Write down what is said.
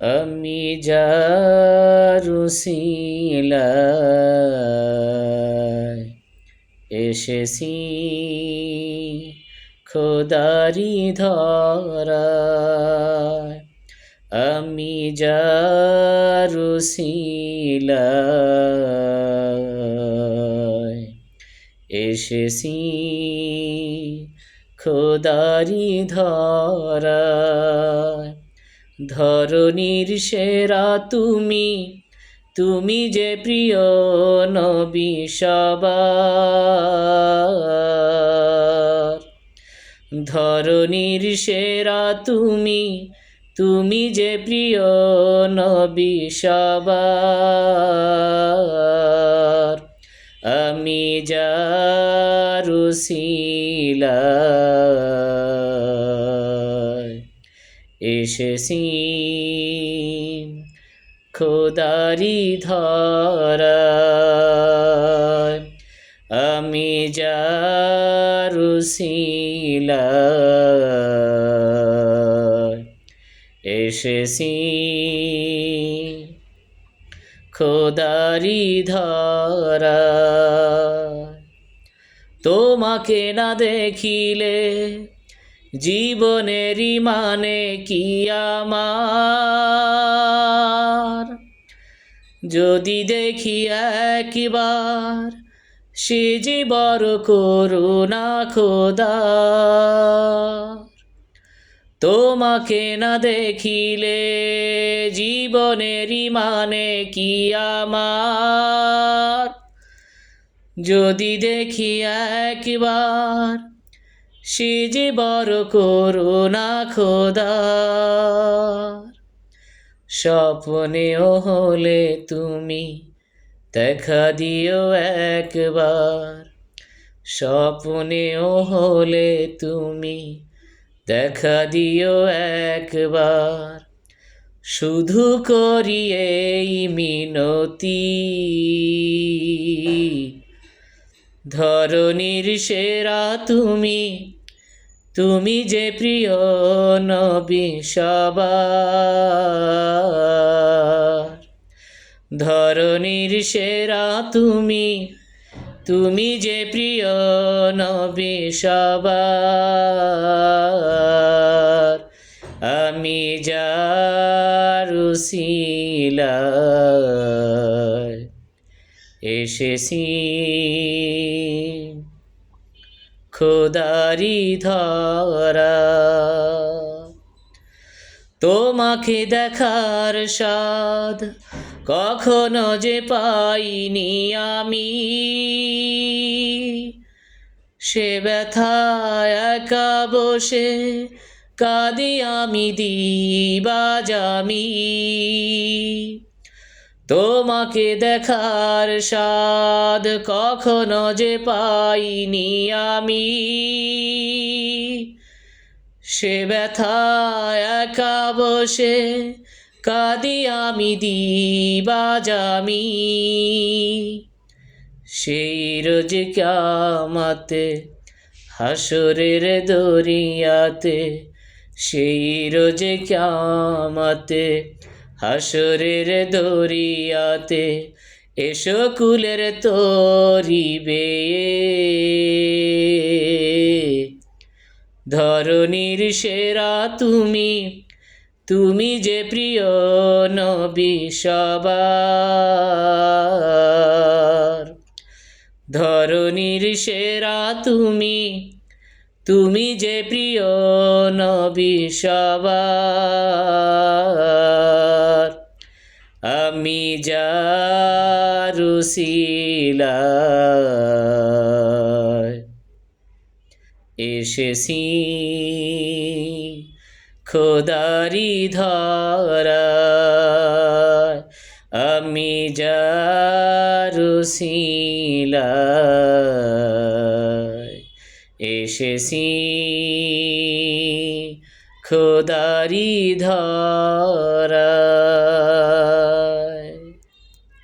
আমি যারুসিলায় এসেছি খোদারি ধরায় আমি যারুসিলায় এসেছি খোদারি ধরায় ধরনীর সেরা তুমি তুমি যে প্রিয় নবী সবার। ধরনীর সেরা তুমি তুমি যে প্রিয় নবী সবার। আমি যারুসিলায় এসেছি খোদারি ধরায়। আমি যারুসিলায় এসেছি খোদারি ধরায়। তোমাকে না দেখিলে জীবনেরই মানে কি আমার? যদি দেখি একবার সে যে বড় করুণা খোদা তোমাকে না দেখিলে জীবনেরই মানে কি আমার? যদি দেখি একবার সে যে বড় করুণা খোদা স্বপ্নেও হলে তুমি দেখা দিও একবার। স্বপ্নেও হলে তুমি দেখা দিও একবার। শুধু করি এই মিনতি। ধরনীর সেরা তুমি তুমি যে প্রিয় নবী সবার ধরনীর সেরা তুমি তুমি যে প্রিয় নবী সবার, আমি যারুসিলায় এসেছি। খোদারি ধরা। তোমাকে দেখার স্বাদ কখনো যে পাইনি আমি। সে ব্যথা একা বসে কাঁদি আমি দিবাজামি। তোমাকে দেখার স্বাদ কখনো যে পাইনি আমি। সে ব্যথা একা বসে কাঁদি আমি দিবাজামি। সেই রোজ কামাতে হাসরের দরিয়াতে, সেই রোজ কামাতে হাসরের দরিয়াতে এসো কুলের তরিবে ধরনীর সেরা তুমি তুমি যে প্রিয় নবী সবার। ধরনীর সেরা তুমি তুমি যে প্রিয় নবী সবার। আমি যারুসিলায় এসেছি খোদারি ধরা আমি যারুসিলায় এসেছি খোদারি ধরা